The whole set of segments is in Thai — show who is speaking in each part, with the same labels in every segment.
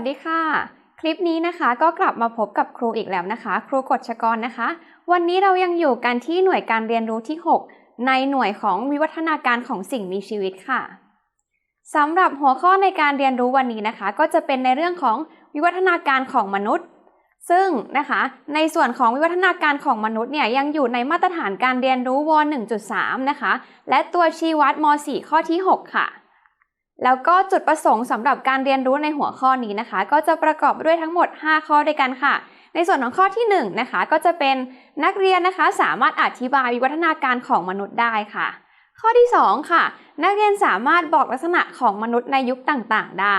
Speaker 1: วัสดีค่ะ คลิปนี้นะคะก็กลับมาพบกับครูอีกแล้วนะคะ ครูกฎชกรนะคะ วันนี้เรายังอยู่กันที่หน่วยการเรียนรู้ที่ 6 ในหน่วยของวิวัฒนาการของสิ่งมีชีวิตค่ะสำหรับหัวข้อในการเรียนรู้วันนี้นะคะ ก็จะเป็นในเรื่องของวิวัฒนาการของมนุษย์ ซึ่งนะคะในส่วนของวิวัฒนาการของมนุษย์เนี่ยยังอยู่ในมาตรฐานการเรียนรู้ว 1.3 นะคะ และตัวชี้วัดม .4 ข้อที่ 6 ค่ะ แล้วก็จุดประสงค์สำหรับการเรียนรู้ในหัวข้อนี้นะคะ ก็จะประกอบด้วยทั้งหมด 5 ข้อด้วยกันค่ะ ในส่วนของข้อที่1นะคะก็จะเป็นนักเรียนนะคะสามารถอธิบายวิวัฒนาการของมนุษย์ได้ค่ะ ข้อที่ 2 ค่ะ นักเรียนสามารถบอกลักษณะของมนุษย์ในยุคต่างๆ ได้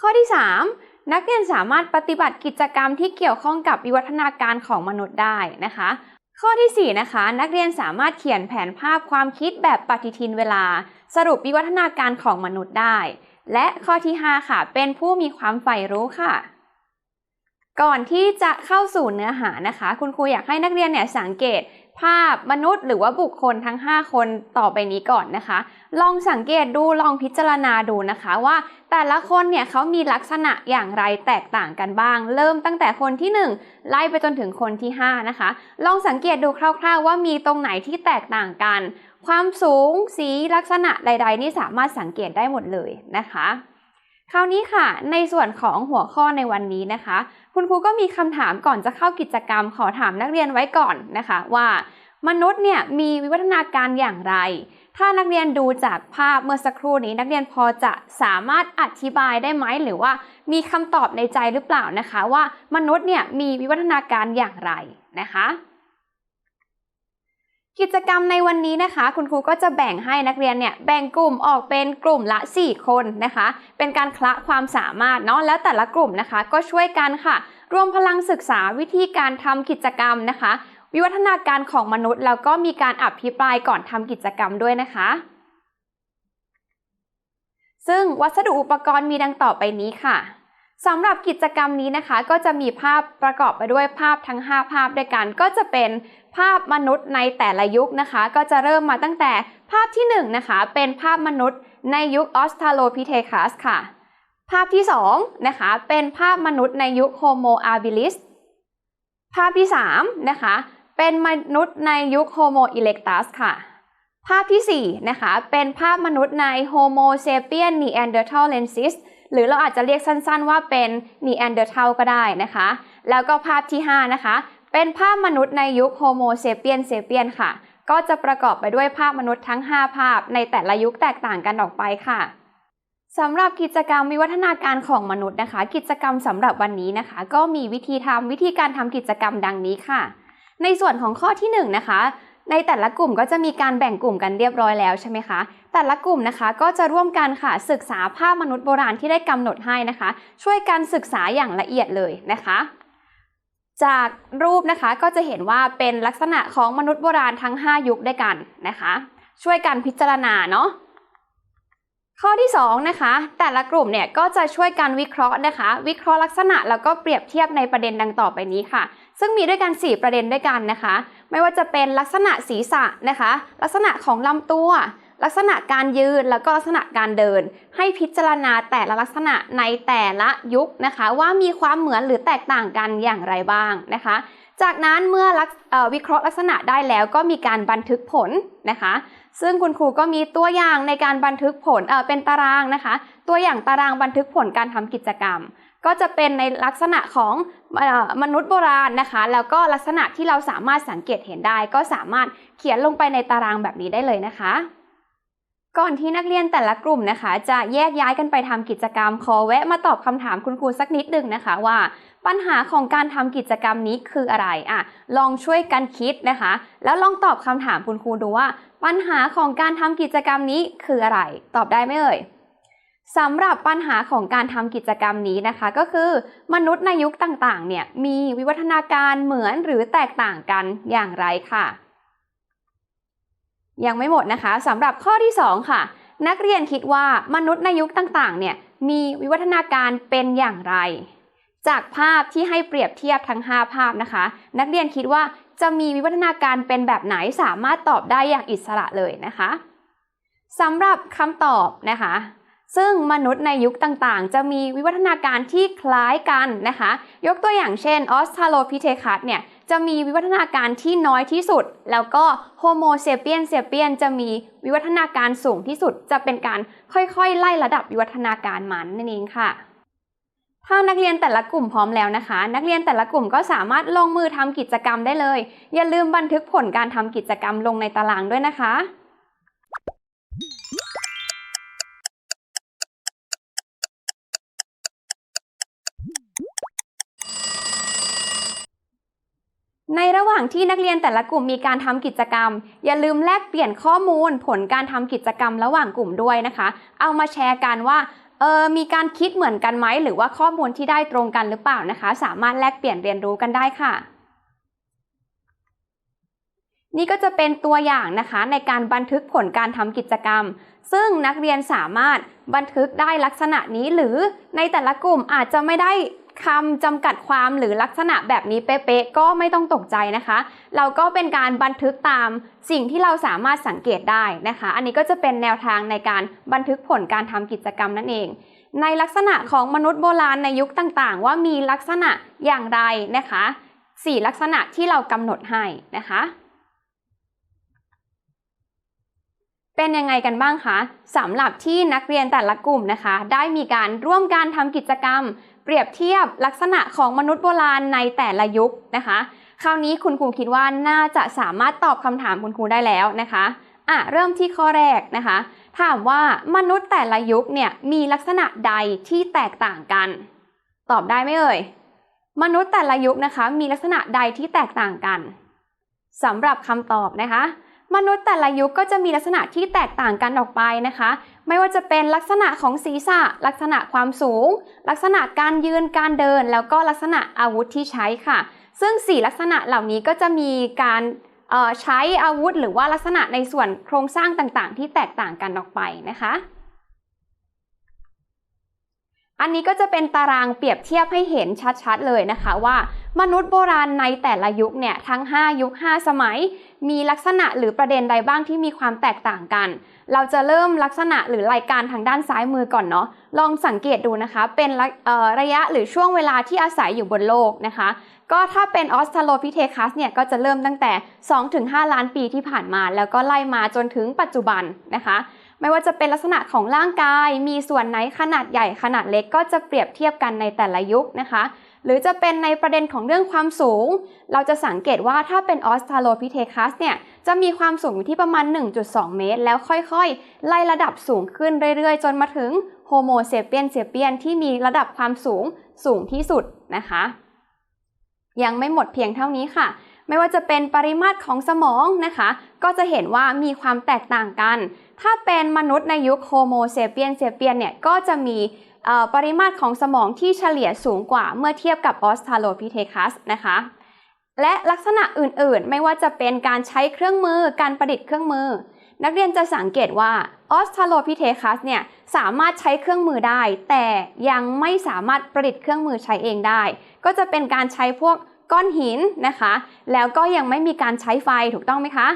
Speaker 1: ข้อที่ 3 นักเรียนสามารถปฏิบัติกิจกรรมที่เกี่ยวข้องกับวิวัฒนาการของมนุษย์ได้นะคะ ข้อที่ 4 นะคะ นักเรียนสามารถเขียนแผนภาพความคิดแบบปฏิทินเวลา สรุปวิวัฒนาการของมนุษย์ได้ และข้อที่ 5 ค่ะ เป็นผู้มีความใฝ่รู้ค่ะ ก่อนที่จะเข้าสู่เนื้อหานะคะ คุณครูอยากให้นักเรียนเนี่ยสังเกตภาพมนุษย์หรือว่าบุคคลทั้ง 5 คนต่อไปนี้ก่อนนะคะ ลองสังเกตดูลองพิจารณาดูนะคะว่า แต่ละคนเนี่ยเขามีลักษณะอย่างไรแตกต่างกันบ้าง เริ่มตั้งแต่คนที่ 1 ไล่ไปจนถึงคนที่ 5 นะคะ ลองสังเกตดูคร่าว ๆ ว่ามีตรงไหนที่แตกต่างกัน ความสูงสีลักษณะใด ๆ นี่สามารถสังเกตได้หมดเลยนะคะ คราวนี้ค่ะ ในส่วนของหัวข้อในวันนี้นะคะ คุณครูก็มีคำถามก่อนจะเข้ากิจกรรม ขอถามนักเรียนไว้ก่อนนะคะ ว่ามนุษย์เนี่ยมีวิวัฒนาการอย่างไร ถ้านักเรียนดูจากภาพเมื่อสักครู่นี้ นักเรียนพอจะสามารถอธิบายได้ไหมหรือว่ามีคำตอบในใจหรือเปล่านะคะ ว่ามนุษย์เนี่ยมีวิวัฒนาการอย่างไรนะคะ กิจกรรมในวันนี้นะคะ คุณครูก็จะแบ่งให้นักเรียนเนี่ยแบ่งกลุ่มออกเป็นกลุ่มละ 4 คนนะคะ เป็นการคละความสามารถเนาะแล้วแต่ละกลุ่มนะคะ ก็ช่วยกันค่ะ รวมพลังศึกษาวิธีการทำกิจกรรมนะคะ วิวัฒนาการของมนุษย์ แล้วก็มีการอภิปรายก่อนทำกิจกรรมด้วยนะคะ ซึ่งวัสดุอุปกรณ์มีดังต่อไปนี้ค่ะสำหรับกิจกรรมนี้นะคะ ก็จะมีภาพประกอบไปด้วยภาพทั้ง 5 ภาพด้วยกัน ก็จะเป็น ภาพมนุษย์ในแต่ละยุคนะคะ ก็จะเริ่มมาตั้งแต่ภาพที่1นนะคะเป็นภาพมนุษย์ในยุคออสตราโลพิเทคัสค่ะ ภาพที่2นะคะเป็นภาพมนุษย์ในยุคโฮโมอาบิลิสภาพที่3นะคะเป็นมนุษย์ในยุคโฮโมอิเล็กตัสค่ะ ภาพที่4นะคะเป็นภาพมนุษย์ในโฮโมเซเปียนนีแอนเดอร์ทัลเลนซิสหรือเราอาจจะเรียกสั้นๆว่าเป็นนีแอนเดอร์ทัลก็ได้นะคะ แล้วก็ภาพที่5นะคะ เป็นภาพมนุษย์ในยุคโฮโมเซเปียนเซเปียนค่ะ ก็จะประกอบไปด้วยภาพมนุษย์ทั้ง 5 ภาพ ในแต่ละยุคแตกต่างกันออกไปค่ะสำหรับกิจกรรมวิวัฒนาการของมนุษย์นะคะ กิจกรรมสำหรับวันนี้นะคะ ก็มีวิธีทำวิธีการทำกิจกรรมดังนี้ค่ะ ในส่วนของข้อที่1นนะคะ ในแต่ละกลุ่มก็จะมีการแบ่งกลุ่มกันเรียบร้อยแล้วใช่ไหมคะ แต่ละกลุ่มนะคะก็จะร่วมกันค่ะศึกษาภาพมนุษย์โบราณที่ได้กำหนดให้นะคะ ช่วยกันศึกษาอย่างละเอียดเลยนะคะ จากรูปนะคะก็จะเห็นว่าเป็นลักษณะของมนุษย์โบราณทั้ง 5 ยุคด้วยกันนะคะ ช่วยกันพิจารณาเนาะข้อที่2นะคะแต่ละกลุ่มเนี่ยก็จะช่วยกันวิเคราะห์นะคะ วิเคราะห์ลักษณะแล้วก็เปรียบเทียบในประเด็นดังต่อไปนี้ค่ะ ซึ่งมีด้วยกัน 4 ประเด็นด้วยกันนะคะ ไม่ว่าจะเป็นลักษณะศีรษะนะคะ ลักษณะของลำตัว ลักษณะการยืนแล้วก็ลักษณะการเดิน ให้พิจารณาแต่ละลักษณะในแต่ละยุคนะคะ ว่ามีความเหมือนหรือแตกต่างกันอย่างไรบ้างนะคะ จากนั้นเมื่อวิเคราะห์ลักษณะได้แล้วก็มีการบันทึกผลนะคะ ซึ่งคุณครูก็มีตัวอย่างในการบันทึกผลเเป็นตารางนะคะ ตัวอย่างตารางบันทึกผลการทำกิจกรรม ก็จะเป็นในลักษณะของมนุษย์โบราณนะคะ แล้วก็ลักษณะที่เราสามารถสังเกตเห็นได้ ก็สามารถเขียนลงไปในตารางแบบนี้ได้เลยนะคะ ก่อนที่นักเรียนแต่ละกลุ่มนะคะ จะแยกย้ายกันไปทำกิจกรรม ขอแวะมาตอบคำถามคุณครูสักนิดหนึ่งนะคะว่า ปัญหาของการทำกิจกรรมนี้คืออะไรอะลองช่วยกันคิดนะคะ แล้วลองตอบคำถามคุณครูดูว่า ปัญหาของการทำกิจกรรมนี้คืออะไร ตอบได้ไหมเอ่ยสำหรับปัญหาของการทำกิจกรรมนี้นะคะ ก็คือมนุษย์ในยุคต่างๆ เนี่ยมีวิวัฒนาการเหมือนหรือแตกต่างกันอย่างไรค่ะ ยังไม่หมดนะคะสำหรับข้อที่ 2 ค่ะ นักเรียนคิดว่ามนุษย์ในยุคต่างๆ เนี่ยมีวิวัฒนาการเป็นอย่างไร จากภาพที่ให้เปรียบเทียบทั้ง 5 ภาพนะคะ นักเรียนคิดว่าจะมีวิวัฒนาการเป็นแบบไหนสามารถตอบได้อย่างอิสระเลยนะคะสำหรับคำตอบนะคะ ซึ่งมนุษย์ในยุคต่างๆ จะมีวิวัฒนาการที่คล้ายกันนะคะ ยกตัวอย่างเช่นออสทาโลพิเทคัสเนี่ย จะมีวิวัฒนาการที่น้อยที่สุด แล้วก็โฮโมเซเปียนเซเปียนจะมีวิวัฒนาการสูงที่สุด จะเป็นการค่อยๆ ไล่ระดับวิวัฒนาการมันนั่นเองค่ะ ถ้านักเรียนแต่ละกลุ่มพร้อมแล้วนะคะ นักเรียนแต่ละกลุ่มก็สามารถลงมือทำกิจกรรมได้เลย อย่าลืมบันทึกผลการทำกิจกรรมลงในตารางด้วยนะคะ ในระหว่างที่นักเรียนแต่ละกลุ่มมีการทำกิจกรรม อย่าลืมแลกเปลี่ยนข้อมูล ผลการทำกิจกรรมระหว่างกลุ่มด้วยนะคะ เอามาแชร์กันว่าเออมีการคิดเหมือนกันไหมหรือว่าข้อมูลที่ได้ตรงกันหรือเปล่านะคะ สามารถแลกเปลี่ยนเรียนรู้กันได้ค่ะ นี่ก็จะเป็นตัวอย่างนะคะในการบันทึกผลการทำกิจกรรม ซึ่งนักเรียนสามารถบันทึกได้ลักษณะนี้หรือในแต่ละกลุ่มอาจจะไม่ได้ คำจำกัดความหรือลักษณะแบบนี้เป๊ะๆก็ไม่ต้องตกใจนะคะ เราก็เป็นการบันทึกตามสิ่งที่เราสามารถสังเกตได้นะคะ อันนี้ก็จะเป็นแนวทางในการบันทึกผลการทำกิจกรรมนั่นเอง ในลักษณะของมนุษย์โบราณในยุคต่างๆ ว่ามีลักษณะอย่างไรนะคะสี่ลักษณะที่เรากำหนดให้นะคะ เป็นยังไงกันบ้างคะสำหรับที่นักเรียนแต่ละกลุ่มนะคะ ได้มีการร่วมการทำกิจกรรม เปรียบเทียบลักษณะของมนุษย์โบราณในแต่ละยุคนะคะ คราวนี้คุณครูคิดว่าน่าจะสามารถตอบคำถามคุณครูได้แล้วนะคะอะเริ่มที่ข้อแรกนะคะ ถามว่ามนุษย์แต่ละยุคเนี่ยมีลักษณะใดที่แตกต่างกัน ตอบได้ไหมเอ่ยมนุษย์แต่ละยุคนะคะ มีลักษณะใดที่แตกต่างกันสำหรับคำตอบนะคะ มนุษย์แต่ละยุคก็จะมีลักษณะที่แตกต่างกันออกไปนะคะ ไม่ว่าจะเป็นลักษณะของศีรษะ ลักษณะความสูง ลักษณะการยืนการเดิน แล้วก็ลักษณะอาวุธที่ใช้ค่ะ ซึ่ง 4 ลักษณะเหล่านี้ก็จะมีการใช้อาวุธ หรือว่าลักษณะในส่วนโครงสร้างต่างๆ ที่แตกต่างกันออกไปนะคะ อันนี้ก็จะเป็นตารางเปรียบเทียบให้เห็นชัดๆเลยนะคะว่า มนุษย์โบราณในแต่ละยุคเนี่ยทั้ง 5 ยุค 5 สมัย มีลักษณะหรือประเด็นใดบ้างที่มีความแตกต่างกัน เราจะเริ่มลักษณะหรือรายการทางด้านซ้ายมือก่อนเนาะลองสังเกตดูนะคะ เป็นระยะหรือช่วงเวลาที่อาศัยอยู่บนโลกนะคะ ก็ถ้าเป็นออสทาโลพิเทคัสเนี่ยก็จะเริ่มตั้งแต่ 2-5 ล้านปีที่ผ่านมา แล้วก็ไล่มาจนถึงปัจจุบันนะคะไม่ว่าจะเป็นลักษณะของร่างกาย มีส่วนไหนขนาดใหญ่ขนาดเล็กก็จะเปรียบเทียบกันในแต่ละยุคนะคะ หรือจะเป็นในประเด็นของเรื่องความสูง เราจะสังเกตว่าถ้าเป็นออสทาโลพิเทคัสเนี่ยจะมีความสูงอยู่ที่ประมาณ 1.2 เมตร แล้วค่อยๆ ไล่ระดับสูงขึ้นเรื่อยๆ จนมาถึงโฮโมเซเปียนเซเปียนที่มีระดับความสูงสูงที่สุดนะคะ ยังไม่หมดเพียงเท่านี้ค่ะ ไม่ว่าจะเป็นปริมาตรของสมองนะคะ ก็จะเห็นว่ามีความแตกต่างกัน ถ้าเป็นมนุษย์ในยุคโฮโมเซเปียนเซเปียนเนี่ยก็จะมีปริมาตรของสมองที่เฉลี่ยสูงกว่าเมื่อเทียบกับออสทาโลพิเทคัสนะคะ และลักษณะอื่นๆ ไม่ว่าจะเป็นการใช้เครื่องมือการประดิษฐ์เครื่องมือ นักเรียนจะสังเกตว่าออสทาโลพิเทคัสเนี่ยสามารถใช้เครื่องมือได้ แต่ยังไม่สามารถประดิษฐ์เครื่องมือใช้เองได้ ก็จะเป็นการใช้พวกก้อนหินนะคะ แล้วก็ยังไม่มีการใช้ไฟถูกต้องไหมคะ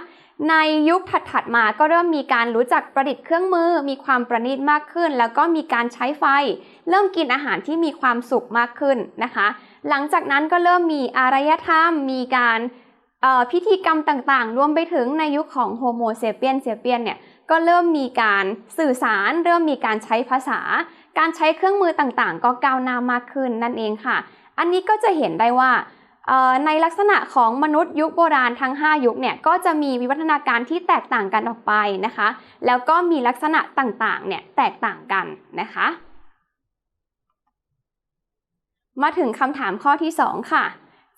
Speaker 1: ในยุคถัดๆมาก็เริ่มมีการรู้จักประดิษฐ์เครื่องมือ มีความประณีตมากขึ้น แล้วก็มีการใช้ไฟ เริ่มกินอาหารที่มีความสุขมากขึ้นนะคะ หลังจากนั้นก็เริ่มมีอารยธรรม มีการพิธีกรรมต่างๆ รวมไปถึงในยุคของโฮโมเซเปียนเซเปียนเนี่ยก็เริ่มมีการสื่อสาร เริ่มมีการใช้ภาษา การใช้เครื่องมือต่างๆ ก็ก้าวหน้ามากขึ้นนั่นเองค่ะ อันนี้ก็จะเห็นได้ว่า ในลักษณะของมนุษย์ยุคโบราณทั้ง 5 ยุคเนี่ยก็จะมีวิวัฒนาการที่แตกต่างกันออกไปนะคะ แล้วก็มีลักษณะต่างๆเนี่ยแตกต่างกันนะคะ มาถึงคำถามข้อที่ 2 ค่ะ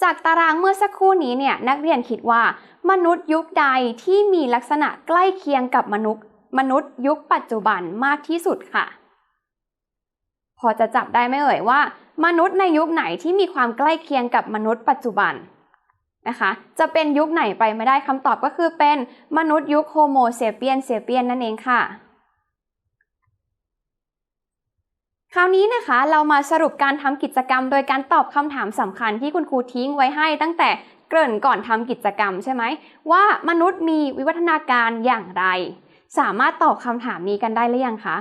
Speaker 1: จากตารางเมื่อสักครู่นี้เนี่ยนักเรียนคิดว่า มนุษย์ยุคใดที่มีลักษณะใกล้เคียงกับมนุษย์ มนุษย์ยุคปัจจุบันมากที่สุดค่ะ พอจะจับได้ไหมเอ่ยว่า มนุษย์ในยุคไหนที่มีความใกล้เคียงกับมนุษย์ปัจจุบันนะคะ จะเป็นยุคไหนไปไม่ได้คำตอบก็คือเป็นมนุษย์ยุคโฮโมเซเปียนเซเปียนนั่นเองค่ะ คราวนี้นะคะเรามาสรุปการทำกิจกรรม โดยการตอบคำถามสำคัญที่คุณครูทิ้งไว้ให้ตั้งแต่เกริ่นก่อนทำกิจกรรมใช่ไหมว่ามนุษย์มีวิวัฒนาการอย่างไร สามารถตอบคำถามนี้กันได้หรือยังคะ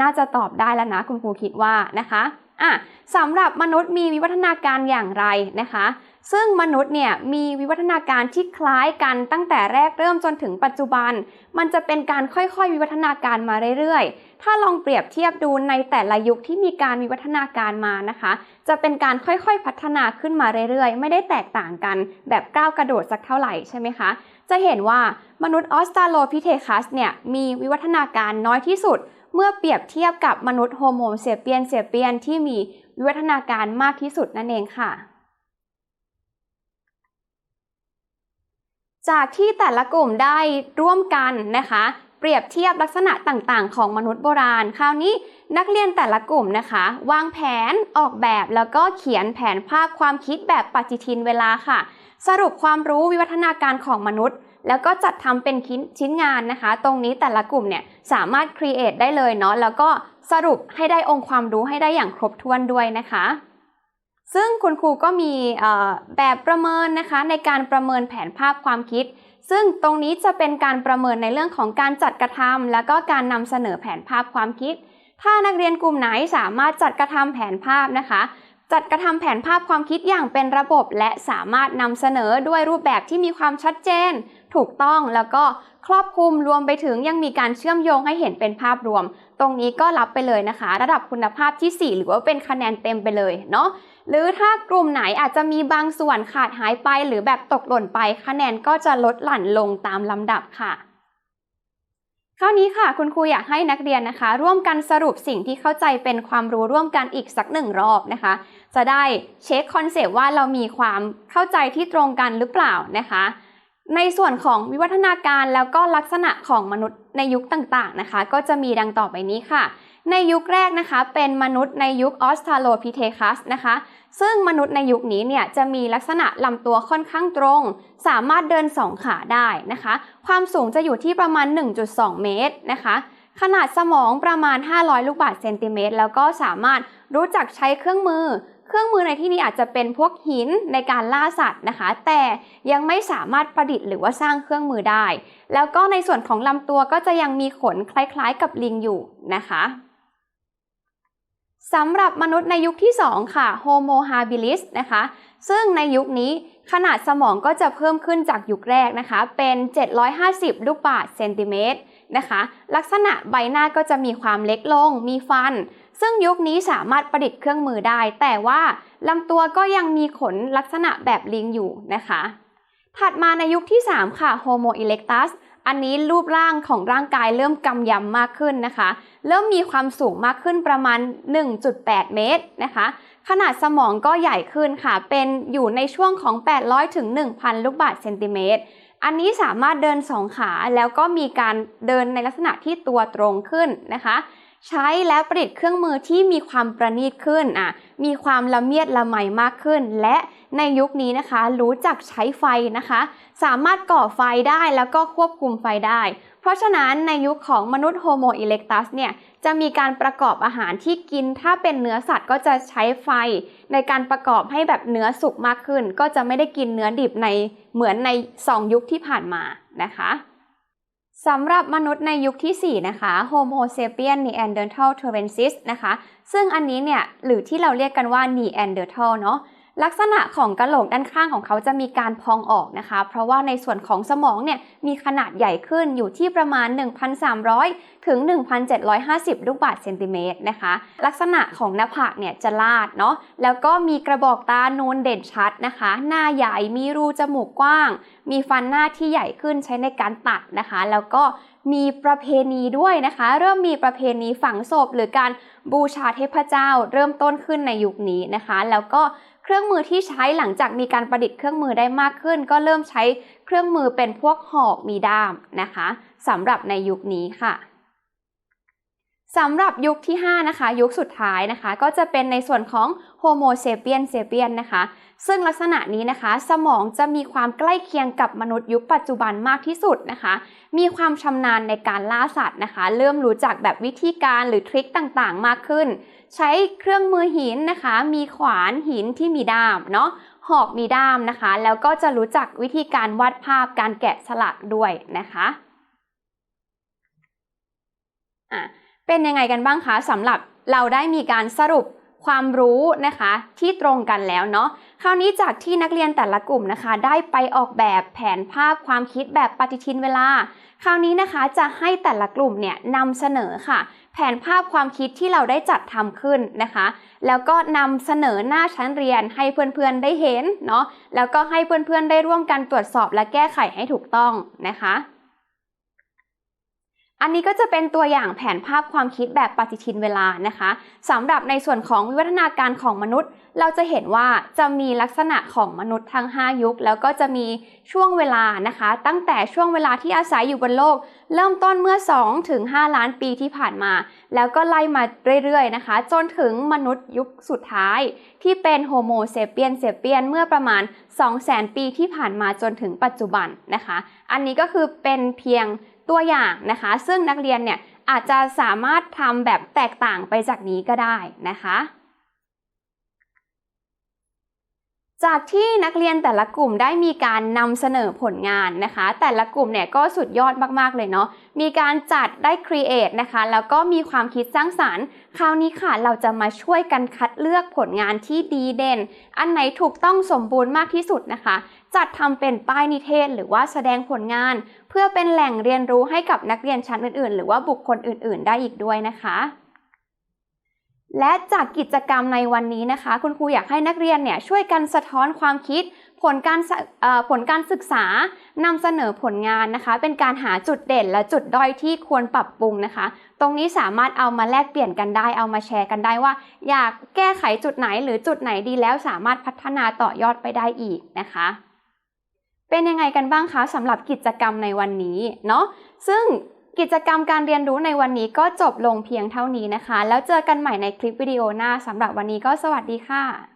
Speaker 1: น่าจะตอบได้แล้วนะคุณครูคิดว่านะคะ อะสำหรับมนุษย์มีวิวัฒนาการอย่างไรนะคะ ซึ่งมนุษย์เนี่ยมีวิวัฒนาการที่คล้ายกันตั้งแต่แรกเริ่มจนถึงปัจจุบัน มันจะเป็นการค่อยๆ วิวัฒนาการมาเรื่อยๆ ถ้าลองเปรียบเทียบดูในแต่ละยุคที่มีการวิวัฒนาการมานะคะ จะเป็นการค่อยๆ พัฒนาขึ้นมาเรื่อยๆ ไม่ได้แตกต่างกันแบบก้าวกระโดดสักเท่าไหร่ใช่ไหมคะ จะเห็นว่ามนุษย์ออสตราโลพิเทคัสเนี่ยมีวิวัฒนาการน้อยที่สุด เมื่อเปรียบเทียบกับมนุษย์โฮโมเซเปียนเซเปียนที่มีวิวัฒนาการมากที่สุดนั่นเองค่ะ จากที่แต่ละกลุ่มได้ร่วมกันนะคะ เปรียบเทียบลักษณะต่างๆ ของมนุษย์โบราณ คราวนี้นักเรียนแต่ละกลุ่มนะคะ วางแผนออกแบบแล้วก็เขียนแผนภาพความคิดแบบปฏิทินเวลาค่ะ สรุปความรู้วิวัฒนาการของมนุษย์ แล้วก็จัดทำเป็นชิ้นงานนะคะ ตรงนี้แต่ละกลุ่มเนี่ยสามารถครีเอทได้เลยเนาะแล้วก็สรุปให้ได้องค์ความรู้ให้ได้อย่างครบถ้วนด้วยนะคะ ซึ่งคุณครูก็มีแบบประเมินนะคะ ในการประเมินแผนภาพความคิด ซึ่งตรงนี้จะเป็นการประเมินในเรื่องของการจัดกระทำแล้วก็การนำเสนอแผนภาพความคิด ถ้านักเรียนกลุ่มไหนสามารถจัดกระทำแผนภาพนะคะ จัดกระทำแผนภาพความคิดอย่างเป็นระบบ และสามารถนำเสนอด้วยรูปแบบที่มีความชัดเจน ถูกต้องแล้วก็ครอบคลุมรวมไปถึงยังมีการเชื่อมโยงให้เห็นเป็นภาพรวม ตรงนี้ก็รับไปเลยนะคะ ระดับคุณภาพที่ 4 หรือว่าเป็นคะแนนเต็มไปเลยเนาะหรือถ้ากลุ่มไหนอาจจะมีบางส่วนขาดหายไป หรือแบบตกหล่นไปคะแนนก็จะลดหลั่นลงตามลำดับค่ะ คราวนี้ค่ะคุณครูอยากให้นักเรียนนะคะ ร่วมกันสรุปสิ่งที่เข้าใจเป็นความรู้ร่วมกันอีกสักหนึ่งรอบนะคะ จะได้เช็คคอนเซปต์ว่าเรามีความเข้าใจที่ตรงกันหรือเปล่านะคะ ในส่วนของวิวัฒนาการแล้วก็ลักษณะของมนุษย์ในยุคต่างๆนะคะ ก็จะมีดังต่อไปนี้ค่ะ ในยุคแรกนะคะ เป็นมนุษย์ในยุคออสตราโลพิเทคัสนะคะ ซึ่งมนุษย์ในยุคนี้เนี่ยจะมีลักษณะลำตัวค่อนข้างตรง สามารถเดินสองขาได้นะคะ ความสูงจะอยู่ที่ประมาณ 1.2 เมตรนะคะขนาดสมองประมาณ 500 ลูกบาศก์เซนติเมตรแล้วก็สามารถรู้จักใช้เครื่องมือ เครื่องมือในที่นี้อาจจะเป็นพวกหินในการล่าสัตว์นะคะ แต่ยังไม่สามารถประดิษฐ์หรือว่าสร้างเครื่องมือได้ แล้วก็ในส่วนของลำตัวก็จะยังมีขนคล้ายๆกับลิงอยู่นะคะ สำหรับมนุษย์ในยุคที่ 2 ค่ะ Homo habilis นะคะ ซึ่งในยุคนี้ขนาดสมองก็จะเพิ่มขึ้นจากยุคแรกนะคะ เป็น 750 ลูกบาศก์เซนติเมตรนะคะ ลักษณะใบหน้าก็จะมีความเล็กลง มีฟัน ซึ่งยุคนี้สามารถประดิษฐ์เครื่องมือได้ แต่ว่าลำตัวก็ยังมีขนลักษณะแบบลิงอยู่นะคะ ถัดมาในยุคที่ 3 ค่ะ Homo erectus อั อันนี้รูปร่างของร่างกายเริ่มกำยำมากขึ้นนะคะ เริ่มมีความสูงมากขึ้นประมาณ 1.8 เมตรนะคะ ขนาดสมองก็ใหญ่ขึ้นค่ะ เป็นอยู่ในช่วงของ 800 ถึง 1,000 ลูกบาศก์เซนติเมตร อันนี้สามารถเดินสองขาแล้วก็มีการเดินในลักษณะที่ตัวตรงขึ้นนะคะ ใช้และประดิษฐ์เครื่องมือที่มีความประณีตขึ้นอะมีความละเมียดละไมมากขึ้น และ ในยุคนี้นะคะ รู้จักใช้ไฟนะคะ สามารถก่อไฟได้แล้วก็ควบคุมไฟได้ เพราะฉะนั้นในยุคของมนุษย์โฮโมอิเล็กตัสเนี่ยจะมีการประกอบอาหารที่กิน ถ้าเป็นเนื้อสัตว์ก็จะใช้ไฟ ในการประกอบให้แบบเนื้อสุกมากขึ้น ก็จะไม่ได้กินเนื้อดิบในเหมือนใน 2 ยุคที่ผ่านมานะคะสำหรับมนุษย์ในยุคที่ 4 นะคะ Homo sapien Neanderthal Turensis นะคะ ซึ่งอันนี้เนี่ย หรือที่เราเรียกกันว่า Neanderthal เนาะ ลักษณะของกระโหลกด้านข้างของเขาจะมีการพองออกนะคะ เพราะว่าในส่วนของสมองเนี่ยมีขนาดใหญ่ขึ้นอยู่ที่ประมาณ 1,300 ถึง 1,750 ลูกบาศก์เซนติเมตรนะคะ ลักษณะของหน้าผากเนี่ยจะลาดเนาะแล้วก็มีกระบอกตานูนเด่นชัดนะคะ หน้าใหญ่มีรูจมูกกว้าง มีฟันหน้าที่ใหญ่ขึ้นใช้ในการตัดนะคะ แล้วก็มีประเพณีด้วยนะคะ เริ่มมีประเพณีฝังศพหรือการบูชาเทพเจ้า เริ่มต้นขึ้นในยุคนี้นะคะ แล้วก็ เครื่องมือที่ใช้หลังจากมีการประดิษฐ์เครื่องมือได้มากขึ้น ก็เริ่มใช้เครื่องมือเป็นพวกหอกมีด้ามนะคะสำหรับในยุคนี้ค่ะสำหรับยุคที่ 5 นะคะ ยุคสุดท้ายนะคะ ก็จะเป็นในส่วนของ Homo sapien sapien นะคะ ซึ่งลักษณะนี้นะคะ สมองจะมีความใกล้เคียงกับมนุษย์ยุคปัจจุบันมากที่สุดนะคะ มีความชำนาญในการล่าสัตว์นะคะ เริ่มรู้จักแบบวิธีการหรือทริคต่างๆ มากขึ้น ใช้เครื่องมือหินนะคะ มีขวานหินที่มีด้ามเนาะหอกมีด้ามนะคะ แล้วก็จะรู้จักวิธีการวาดภาพการแกะสลักด้วยนะคะอะเป็นยังไงกันบ้างคะสำหรับเราได้มีการสรุปความรู้นะคะที่ตรงกันแล้วเนาะคราวนี้จากที่นักเรียนแต่ละกลุ่มนะคะ ได้ไปออกแบบแผนภาพความคิดแบบปฏิทินเวลา คราวนี้นะคะจะให้แต่ละกลุ่มเนี่ยนำเสนอค่ะ แผนภาพความคิดที่เราได้จัดทำขึ้นนะคะ แล้วก็นำเสนอหน้าชั้นเรียนให้เพื่อนๆได้เห็นเนาะแล้วก็ให้เพื่อนๆได้ร่วมกันตรวจสอบและแก้ไขให้ถูกต้องนะคะ อันนี้ก็จะเป็นตัวอย่างแผนภาพความคิดแบบปฏิทินเวลานะคะสำหรับในส่วนของวิวัฒนาการของมนุษย์ เราจะเห็นว่าจะมีลักษณะของมนุษย์ทั้ง 5 ยุค แล้วก็จะมีช่วงเวลานะคะ ตั้งแต่ช่วงเวลาที่อาศัยอยู่บนโลก เริ่มต้นเมื่อ2ถึง5ล้านปีที่ผ่านมา แล้วก็ไล่มาเรื่อยๆนะคะ จนถึงมนุษย์ยุคสุดท้าย ที่เป็นโฮโมเซเปียนเซเปียนเมื่อประมาณ 200,000 ปีที่ผ่านมาจนถึงปัจจุบันนะคะ อันนี้ก็คือเป็นเพียง ตัวอย่างนะคะ ซึ่งนักเรียนเนี่ยอาจจะสามารถทำแบบแตกต่างไปจากนี้ก็ได้นะคะ จากที่นักเรียนแต่ละกลุ่มได้มีการนำเสนอผลงานนะคะ แต่ละกลุ่มเนี่ยก็สุดยอดมากๆเลยเนาะ มีการจัดได้ครีเอทนะคะ แล้วก็มีความคิดสร้างสารรค์ คราวนี้ค่ะเราจะมาช่วยกันคัดเลือกผลงานที่ดีเด่น อันไหนถูกต้องสมบูรณ์มากที่สุดนะคะ จัดทำเป็นป้ายนิเทศ หรือว่าแสดงผลงาน เพื่อเป็นแหล่งเรียนรู้ให้กับนักเรียนชั้นอื่น ๆ หรือว่าบุคคลอื่น ๆ ได้อีกด้วยนะคะ และจากกิจกรรมในวันนี้นะคะ คุณครูอยากให้นักเรียนเนี่ยช่วยกันสะท้อนความคิด ผลการผลการศึกษานำเสนอผลงานนะคะ เป็นการหาจุดเด่นและจุดด้อยที่ควรปรับปรุงนะคะ ตรงนี้สามารถเอามาแลกเปลี่ยนกันได้ เอามาแชร์กันได้ว่า อยากแก้ไขจุดไหนหรือจุดไหนดีแล้วสามารถพัฒนาต่อยอดไปได้อีกนะคะ เป็นยังไงกันบ้างคะสำหรับกิจกรรมในวันนี้เนาะซึ่งกิจกรรมการเรียนรู้ในวันนี้ก็จบลงเพียงเท่านี้นะคะ แล้วเจอกันใหม่ในคลิปวิดีโอหน้าสำหรับวันนี้ก็สวัสดีค่ะ